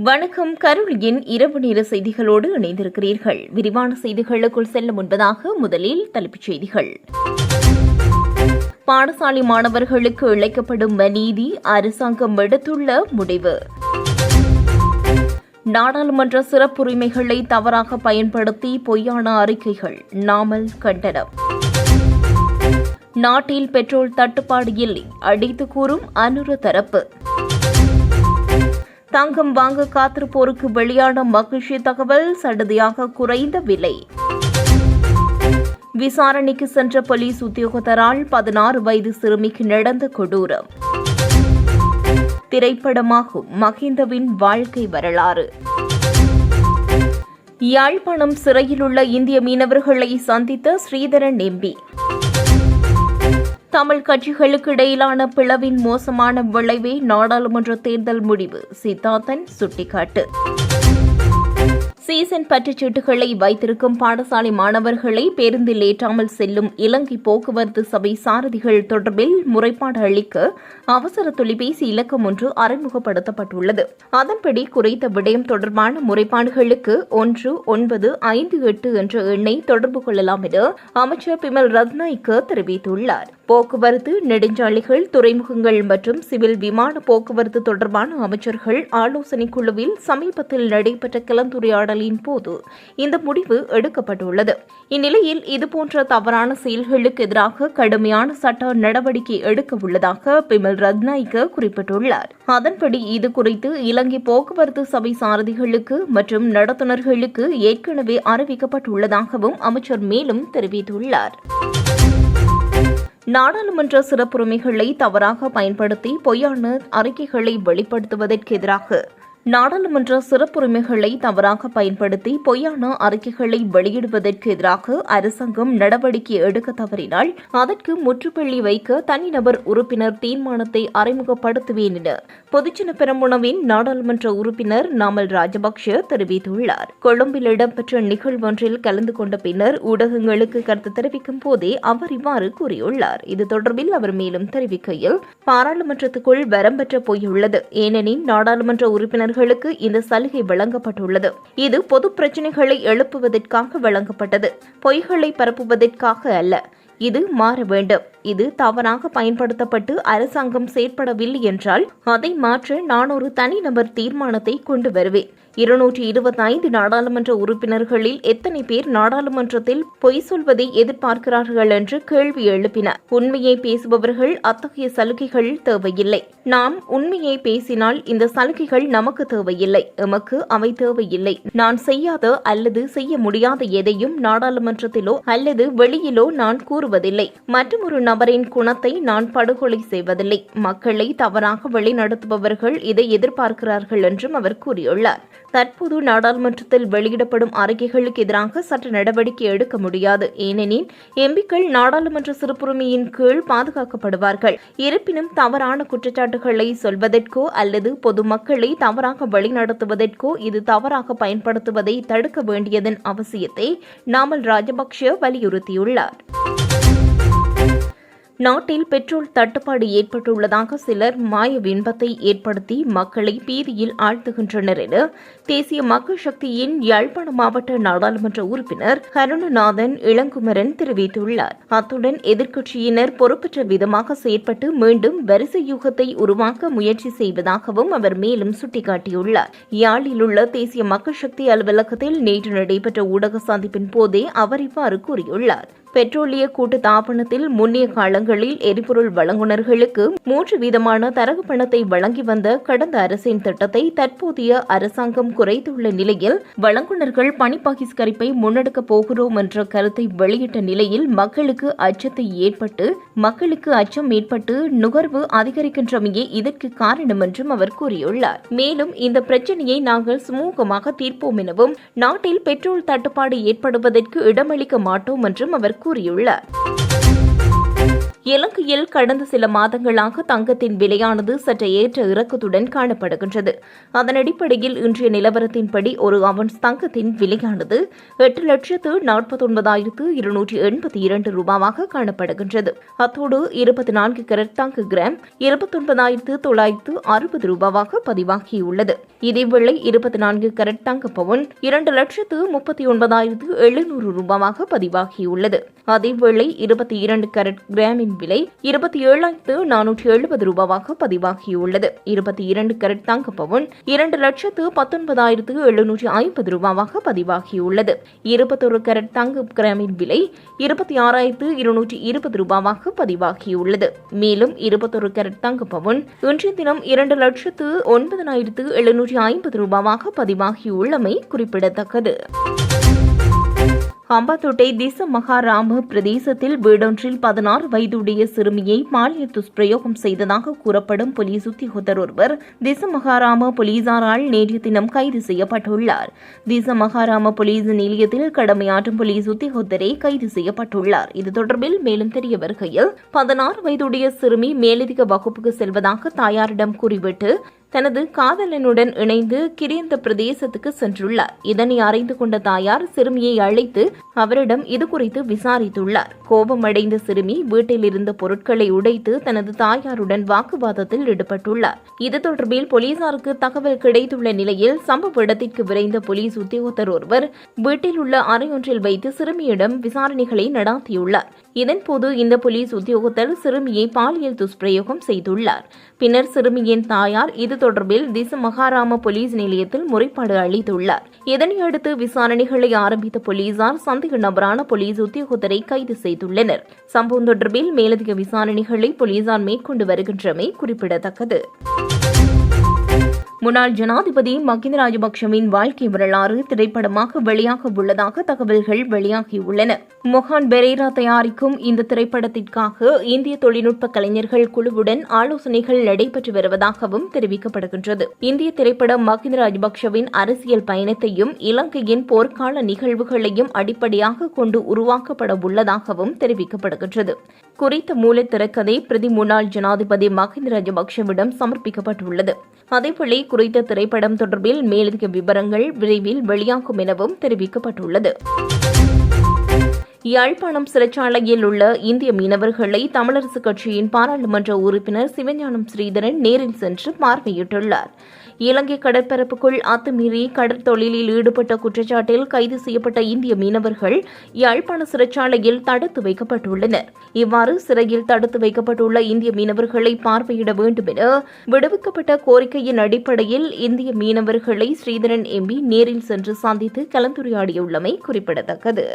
வணக்கம். கருளியின் இரவு நேர செய்திகளோடு இணைந்திருக்கிறீர்கள். விரிவான செய்திகளுக்குள் செல்ல முன்பதாக முதலில் தலைப்புச் செய்திகள். பாடசாலை மாணவர்களுக்கு இழைக்கப்படும் நீதி அரசாங்கம் எடுத்துள்ள முடிவு. நாடாளுமன்ற சிறப்புரிமைகளை தவறாக பயன்படுத்தி பொய்யான அறிக்கைகள் நாமல் கண்டனம். நாட்டில் பெட்ரோல் தட்டுப்பாடு இல்லை அடித்து கூறும் அனுர தரப்பு. தங்கம் வாங்க காத்திருப்போருக்கு வெளியான மகிழ்ச்சி தகவல் சடுதியாக குறைந்த விலை. விசாரணைக்கு சென்ற போலீஸ் உத்தியோகத்தரால் பதினாறு வயது சிறுமிக்கு நடந்த கொடூரம். திரைப்படமாகும் மஹிந்தவின் வாழ்க்கை வரலாறு. யாழ்ப்பாணம் சிறையில் உள்ள இந்திய மீனவர்களை சந்தித்த ஸ்ரீதரன் எம்பி. தமிழ் கட்சிகளுக்கு இடையிலான பிளவின் மோசமான விளைவே நாடாளுமன்ற தேர்தல் முடிவு. சித்தார்த்தன் சுட்டிக்காட்டு. சீசன் பற்றுச்சீட்டுகளை வைத்திருக்கும் பாடசாலை மாணவர்களை பேருந்தில் ஏற்றாமல் செல்லும் இலங்கை போக்குவரத்து சபை சாரதிகள் தொடர்பில் முறைப்பாடு அளிக்க அவசர தொலைபேசி இலக்கம் ஒன்று அறிமுகப்படுத்தப்பட்டுள்ளது. அதன்படி குறைத்த விடயம் தொடர்பான முறைப்பாடுகளுக்கு ஒன்று ஒன்பது ஐந்து எட்டு என்ற எண்ணை தொடர்பு கொள்ளலாம் என அமைச்சர் பிமல் ரத்னாய்க்கு தெரிவித்துள்ளார். போக்குவரத்து நெடுஞ்சாலைகள் துறைமுகங்கள் மற்றும் சிவில் விமான போக்குவரத்து தொடர்பான அமைச்சர்கள் ஆலோசனைக் குழுவில் சமீபத்தில் நடைபெற்ற கலந்துரையாடலின் போது இந்த முடிவு எடுக்கப்பட்டுள்ளது. இந்நிலையில் இதுபோன்ற தவறான செயல்களுக்கு எதிராக கடுமையான சட்ட நடவடிக்கை எடுக்க உள்ளதாக பிமல் ரத்நாய்க்கு குறிப்பிட்டுள்ளார். அதன்படி இது குறித்து இலங்கை போக்குவரத்து சபை சாரதிகளுக்கு மற்றும் நடத்துனர்களுக்கு ஏற்கனவே அறிவிக்கப்பட்டுள்ளதாகவும் அமைச்சர் மேலும் தெரிவித்துள்ளார். நாடாளுமன்ற சிறப்புரிமைகளை தவறாக பயன்படுத்தி பொய்யான அறிக்கைகளை வெளிப்படுத்துவதற்கு எதிராக நாடாளுமன்ற சிறப்புரிமைகளை தவறாக பயன்படுத்தி பொய்யான அறிக்கைகளை வெளியிடுவதற்கு எதிராக அரசாங்கம் நடவடிக்கை எடுக்க தவறினால் அதற்கு முற்றுப்புள்ளி வைக்க தனிநபர் உறுப்பினர் தீர்மானத்தை அறிமுகப்படுத்துவேன் என பொதுஜன பெரமுனவின் நாடாளுமன்ற உறுப்பினர் நாமல் ராஜபக்ஷ தெரிவித்துள்ளார். கொழும்பில் இடம்பெற்ற நிகழ்வொன்றில் கலந்து கொண்ட பின்னர் ஊடகங்களுக்கு கருத்து தெரிவிக்கும் போதே அவர் இவ்வாறு கூறியுள்ளார். இது தொடர்பில் அவர் மேலும் தெரிவிக்கையில் பாராளுமன்றத்துக்குள் வரம்பெற்ற போயுள்ளது. ஏனெனில் நாடாளுமன்ற உறுப்பினர்கள் அவர்களுக்கு இந்த சலுகை வழங்கப்பட்டுள்ளது. இது பொது பிரச்சினைகளை எழுப்புவதற்காக வழங்கப்பட்டது. பொய்களை பரப்புவதற்காக அல்ல. இது மாற வேண்டும். இது தவறாக பயன்படுத்தப்பட்டு அரசாங்கம் செயற்படவில்லை என்றால் அதை மாற்ற நான் ஒரு தனிநபர் தீர்மானத்தை கொண்டு வருவேன். இருநூற்றி இருபத்தி ஐந்து நாடாளுமன்ற உறுப்பினர்களில் எத்தனை பேர் நாடாளுமன்றத்தில் பொய் சொல்வதை எதிர்பார்க்கிறார்கள் என்று கேள்வி எழுப்பினர் உண்மையை பேசுபவர்கள் அத்தகைய சலுகைகள் தேவையில்லை. நாம் உண்மையை பேசினால் இந்த சலுகைகள் நமக்கு தேவையில்லை. எமக்கு அவை தேவையில்லை. நான் செய்யாத அல்லது செய்ய முடியாத எதையும் நாடாளுமன்றத்திலோ அல்லது வெளியிலோ நான் கூறுவதில்லை. மற்றொரு நபரின் குணத்தை நான் படுகொலை செய்வதில்லை. மக்களை தவறாக வழிநடத்துபவர்கள் இதை எதிர்பார்க்கிறார்கள் என்றும் அவர் கூறியுள்ளார். தற்போது நாடாளுமன்றத்தில் வெளியிடப்படும் அறிக்கைகளுக்கு எதிராக சட்ட நடவடிக்கை எடுக்க முடியாது. ஏனெனில் எம்பிக்கள் நாடாளுமன்ற சிறுபுரிமையின் கீழ் பாதுகாக்கப்படுவார்கள். இருப்பினும் தவறான குற்றச்சாட்டுகளை சொல்வதற்கோ அல்லது பொதுமக்களை தவறாக வழிநடத்துவதற்கோ இது தவறாக பயன்படுத்துவதை தடுக்க வேண்டியதன் அவசியத்தை நாமல் ராஜபக்ஷ வலியுறுத்தியுள்ளார். நாட்டில் பெட்ரோல் தட்டுப்பாடு ஏற்பட்டுள்ளதாக சிலர் மாய வின்பத்தை ஏற்படுத்தி மக்களை பீதியில் ஆழ்த்துகின்றனர் என தேசிய மக்கள் சக்தியின் யாழ்ப்பாண மாவட்ட நாடாளுமன்ற உறுப்பினர் கருணநாதன் இளங்குமரன் தெரிவித்துள்ளார். அத்துடன் எதிர்க்கட்சியினர் பொறுப்பற்ற விதமாக செயற்பட்டு மீண்டும் வரிசை யுகத்தை உருவாக்க முயற்சி செய்வதாகவும் அவர் மேலும் சுட்டிக்காட்டியுள்ளார். யாழில் உள்ள தேசிய மக்கள் சக்தி அலுவலகத்தில் நேற்று நடைபெற்ற ஊடக சந்திப்பின் போதே அவர் இவ்வாறு கூறியுள்ளார். பெட்ரோலிய கூட்டு தாபனத்தில் முன்னைய காலங்களில் எரிபொருள் வழங்குநர்களுக்கு மூன்று விதமான தரகு பணத்தை வழங்கி வந்த கடந்த அரசின் திட்டத்தை தற்போதைய அரசாங்கம் குறைத்துள்ள நிலையில் வழங்குநர்கள் பணி பகிஷ்கரிப்பை முன்னெடுக்கப் போகிறோம் என்ற கருத்தை வெளியிட்ட நிலையில் மக்களுக்கு அச்சத்தை ஏற்பட்டு மக்களுக்கு அச்சம் ஏற்பட்டு நுகர்வு அதிகரிக்கின்றமையே இதற்கு காரணம் என்றும் அவர் கூறியுள்ளார். மேலும் இந்த பிரச்சனையை நாங்கள் சுமூகமாக தீர்ப்போம் எனவும் நாட்டில் பெட்ரோல் தட்டுப்பாடு ஏற்படுவதற்கு இடமளிக்க மாட்டோம் என்றும் அவர் கூறியுள்ளார். இலங்கையில் கடந்த சில மாதங்களாக தங்கத்தின் விலையானது சற்று ஏற்ற இறக்கத்துடன் காணப்படுகின்றது. அதன் அடிப்படையில் இன்றைய நிலவரத்தின்படி ஒரு அவன்ஸ் தங்கத்தின் விலையானது எட்டு லட்சத்து நாற்பத்தொன்பதாயிரத்து இருநூற்றி எண்பத்தி இரண்டு ரூபாவாக காணப்படுகின்றது. அத்தோடு இருபத்தி நான்கு கரட் தங்க கிராம் இருபத்தொன்பதாயிரத்து தொள்ளாயிரத்து அறுபது ரூபாவாக பதிவாகியுள்ளது. இதேவேளை இருபத்தி நான்கு கரட் தங்க பவுன் இரண்டு லட்சத்து முப்பத்தி ஒன்பதாயிரத்து எழுநூறு ரூபாவாக பதிவாகியுள்ளது. அதேவேளை இருபத்தி இரண்டு கரட் கிராமின் விலை இருபத்தி ஏழாயிரத்து நானூற்றி எழுபது ரூபாவாக பதிவாகியுள்ளது. இருபத்தி இரண்டு கரட் தங்க பவுன் இரண்டு லட்சத்து பத்தொன்பதாயிரத்து எழுநூற்றி ஐம்பது ரூபாவாக பதிவாகியுள்ளது. இருபத்தொரு கரட் தங்க கிராமின் விலை இருபத்தி ஆறாயிரத்து இருநூற்றி இருபது ரூபாவாக பதிவாகியுள்ளது. மேலும் இருபத்தொரு கரட் தங்க பவுன் இன்றைய தினம் இரண்டு லட்சத்து ஒன்பதனாயிரத்து எழுநூற்றி ஐம்பது ரூபாவாக பதிவாகியுள்ளமை குறிப்பிடத்தக்கது. அம்பாத்தோட்டை திச மகாராம பிரதேசத்தில் வீடொன்றில் பதினாறு வயதுடைய சிறுமியை பாலியல் துஷ்பிரயோகம் செய்ததாக கூறப்படும் போலீஸ் உத்தியோகத்தர் ஒருவர் திச மகாராம போலீசாரால் நேற்றைய தினம் கைது செய்யப்பட்டுள்ளார். திச மகாராம போலீஸ் நிலையத்தில் கடமையாற்றும் போலீஸ் உத்தியோகத்தரே கைது செய்யப்பட்டுள்ளார். இது தொடர்பில் மேலும் தெரிய வருகையில் பதினாறு வயதுடைய சிறுமி மேலதிக வகுப்புக்கு செல்வதாக தாயாரிடம் கூறிவிட்டு தனது காதலனுடன் இணைந்து கிரியந்த பிரதேசத்துக்கு சென்றுள்ளார். இதனை அறிந்து கொண்ட தாயார் சிறுமியை அழைத்து அவரிடம் இது குறித்து விசாரித்துள்ளார். கோபமடைந்த சிறுமி வீட்டில் இருந்த பொருட்களை உடைத்து தனது தாயாருடன் வாக்குவாதத்தில் ஈடுபட்டுள்ளார். இது தொடர்பில் போலீசாருக்கு தகவல் கிடைத்துள்ள நிலையில் சம்பவ இடத்திற்கு விரைந்த போலீஸ் உத்தியோகத்தர் ஒருவர் வீட்டில் உள்ள அறையொன்றில் வைத்து சிறுமியிடம் விசாரணைகளை நடாத்தியுள்ளார். இதன்போது இந்த போலீஸ் உத்தியோகத்தர் சிறுமியை பாலியல் துஷ்பிரயோகம் செய்துள்ளார். பின்னர் சிறுமியின் தாயார் இது தொடர்பில் திச மகாராம போலீஸ் நிலையத்தில் முறைப்பாடு அளித்துள்ளார். இதனையடுத்து விசாரணைகளை ஆரம்பித்த போலீசார் சந்தேக நபரான போலீஸ் உத்தியோகத்தரை கைது செய்துள்ளனர். சம்பவம் தொடர்பில் மேலதிக விசாரணைகளை போலீசார் மேற்கொண்டு வருகின்றமை குறிப்பிடத்தக்கது. முன்னாள் ஜனாதிபதி மகிந்த ராஜபக்ஷவின் வாழ்க்கை வரலாறு திரைப்படமாக வெளியாக உள்ளதாக தகவல்கள் வெளியாகியுள்ளன. மொஹான் பெரேரா தயாரிக்கும் இந்த திரைப்படத்திற்காக இந்திய தொழில்நுட்ப கலைஞர்கள் குழுவுடன் ஆலோசனைகள் நடைபெற்று வருவதாகவும் தெரிவிக்கப்படுகின்றது. இந்திய திரைப்படம் மகிந்த ராஜபக்ஷவின் அரசியல் பயணத்தையும் இலங்கையின் போர்க்கால நிகழ்வுகளையும் அடிப்படையாக கொண்டு உருவாக்கப்பட உள்ளதாகவும் தெரிவிக்கப்படுகின்றது. குறித்த மூல திரைக்கதை பிரதி முன்னாள் ஜனாதிபதி மகிந்த ராஜபக்ஷவிடம் சமர்ப்பிக்கப்பட்டுள்ளது. அதேபோல குறித்த திரைப்படம் தொடர்பில் மேலதிக விவரங்கள் விரைவில் வெளியாகும் எனவும் தெரிவிக்கப்பட்டுள்ளது. யாழ்ப்பாணம் சிறைச்சாலையில் உள்ள இந்திய மீனவர்களை தமிழரசுக் கட்சியின் பாராளுமன்ற உறுப்பினர் சிவஞானம் ஸ்ரீதரன் நேரில் சென்று பார்வையிட்டுள்ளார். இலங்கை கடற்பரப்புக்குள் அத்துமீறி கடற்தொழிலில் ஈடுபட்ட குற்றச்சாட்டில் கைது செய்யப்பட்ட இந்திய மீனவர்கள் யாழ்ப்பாண சிறைச்சாலையில் தடுத்து வைக்கப்பட்டுள்ளனர். இவ்வாறு சிறையில் தடுத்து வைக்கப்பட்டுள்ள இந்திய மீனவர்களை பார்வையிட வேண்டும் என விடுவிக்கப்பட்ட கோரிக்கையின் அடிப்படையில் இந்திய மீனவர்களை ஸ்ரீதரன் எம்பி நேரில் சென்று சந்தித்து கலந்துரையாடியுள்ளமை குறிப்பிடத்தக்கது.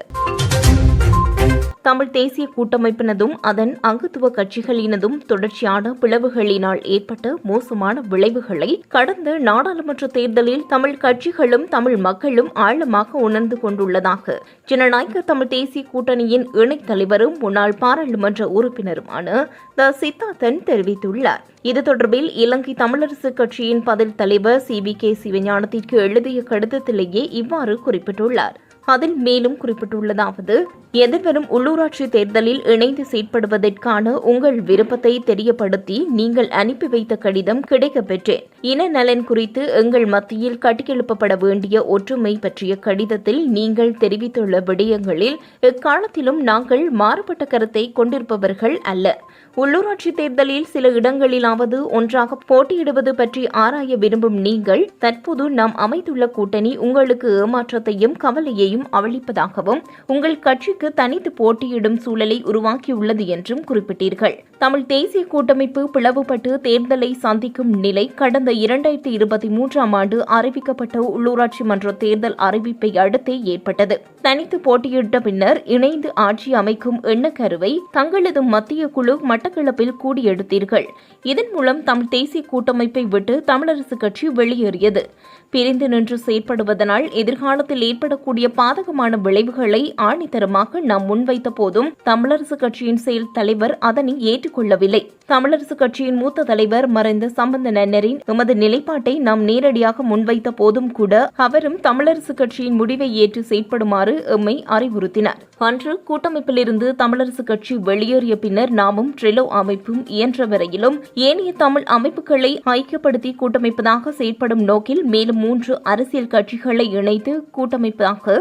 தமிழ் தேசிய கூட்டமைப்பினதும் அதன் அங்கத்துவ கட்சிகளினதும் தொடர்ச்சியான பிளவுகளினால் ஏற்பட்ட மோசமான விளைவுகளை கடந்த நாடாளுமன்ற தேர்தலில் தமிழ் கட்சிகளும் தமிழ் மக்களும் ஆழமாக உணர்ந்து கொண்டுள்ளதாக ஜனநாயக தமிழ் தேசிய கூட்டணியின் இணைத் தலைவரும் முன்னாள் பாராளுமன்ற உறுப்பினருமான த சித்தார்த்தன் தெரிவித்துள்ளார். இது தொடர்பில் இலங்கை தமிழரசு கட்சியின் பதில் தலைவர் சி வி கே சிவஞானத்திற்கு எழுதிய கடிதத்திலேயே இவ்வாறு குறிப்பிட்டுள்ளார். அதில் மேலும் குறிப்பிட்டுள்ளதாவது எதிர்வரும் உள்ளூராட்சி தேர்தலில் இணைந்து செயற்படுவதற்கான உங்கள் விருப்பத்தை தெரியப்படுத்தி நீங்கள் அனுப்பி வைத்த கடிதம் கிடைக்கப்பெற்றேன். இன நலன் குறித்து எங்கள் மத்தியில் கட்டியெழுப்பப்பட வேண்டிய ஒற்றுமை பற்றிய கடிதத்தில் நீங்கள் தெரிவித்துள்ள விடயங்களில் எக்காலத்திலும் நாங்கள் மாறுபட்ட கருத்தை கொண்டிருப்பவர்கள் அல்ல. உள்ளூராட்சி தேர்தலில் சில இடங்களிலாவது ஒன்றாக போட்டியிடுவது பற்றி ஆராய விரும்பும் நீங்கள் தற்போது நாம் அமைத்துள்ள கூட்டணி உங்களுக்கு ஏமாற்றத்தையும் கவலையையும் அவளிப்பதாகவும் உங்கள் கட்சிக்கு தனித்து போட்டியிடும் சூழலை உருவாக்கியுள்ளது என்றும் குறிப்பிட்டீர்கள். தமிழ் தேசிய கூட்டமைப்பு பிளவுபட்டு தேர்தலை சந்திக்கும் நிலை கடந்த இரண்டாயிரத்தி இருபத்தி மூன்றாம் ஆண்டு அறிவிக்கப்பட்ட உள்ளூராட்சி மன்ற தேர்தல் அறிவிப்பை அடுத்தே ஏற்பட்டது. தனித்து போட்டியிட்ட பின்னர் இணைந்து ஆட்சி அமைக்கும் எண்ணக்கருவை தங்களது மத்திய குழு மட்டக்களப்பில் கூடியெடுத்தீர்கள். இதன் மூலம் தமிழ் தேசிய கூட்டமைப்பை விட்டு தமிழரசு கட்சி வெளியேறியது. பிரிந்து நின்று செயற்படுவதனால் எதிர்காலத்தில் ஏற்படக்கூடிய பாதகமான விளைவுகளை ஆணித்தரமாக நாம் முன்வைத்த போதும் தமிழரசு கட்சியின் செயல் தலைவர் அதனை ஏற்றுக் ஏற்றுக்கொள்ளவில்லை. தமிழரசு கட்சியின் மூத்த தலைவர் மறைந்த சம்பந்த நன்னரின் எமது நிலைப்பாட்டை நாம் நேரடியாக முன்வைத்த போதும் கூட அவரும் தமிழரசு கட்சியின் முடிவை ஏற்று செயற்படுமாறு எம்மை அறிவுறுத்தினார். அன்று கூட்டமைப்பிலிருந்து தமிழரசு கட்சி வெளியேறிய பின்னர் நாமும் ட்ரெலோ அமைப்பும் இயன்ற வரையிலும் ஏனைய தமிழ் அமைப்புகளை ஐக்கியப்படுத்தி கூட்டமைப்பதாக செயற்படும் நோக்கில் மேலும் மூன்று அரசியல் கட்சிகளை இணைத்து கூட்டமைப்பதாக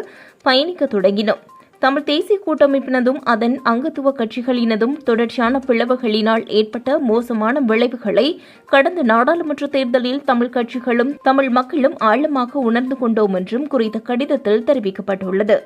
பயணிக்க தொடங்கினோம். தமிழ் தேசிய கூட்டமைப்பினதும் அதன் அங்கத்துவ கட்சிகளினதும் தொடர்ச்சியான பிளவுகளினால் ஏற்பட்ட மோசமான விளைவுகளை கடந்த நாடாளுமன்ற தேர்தலில் தமிழ் கட்சிகளும் தமிழ் மக்களும் ஆழமாக உணர்ந்து கொண்டோம் என்றும் குறித்த கடிதத்தில் தெரிவிக்கப்பட்டுள்ளது.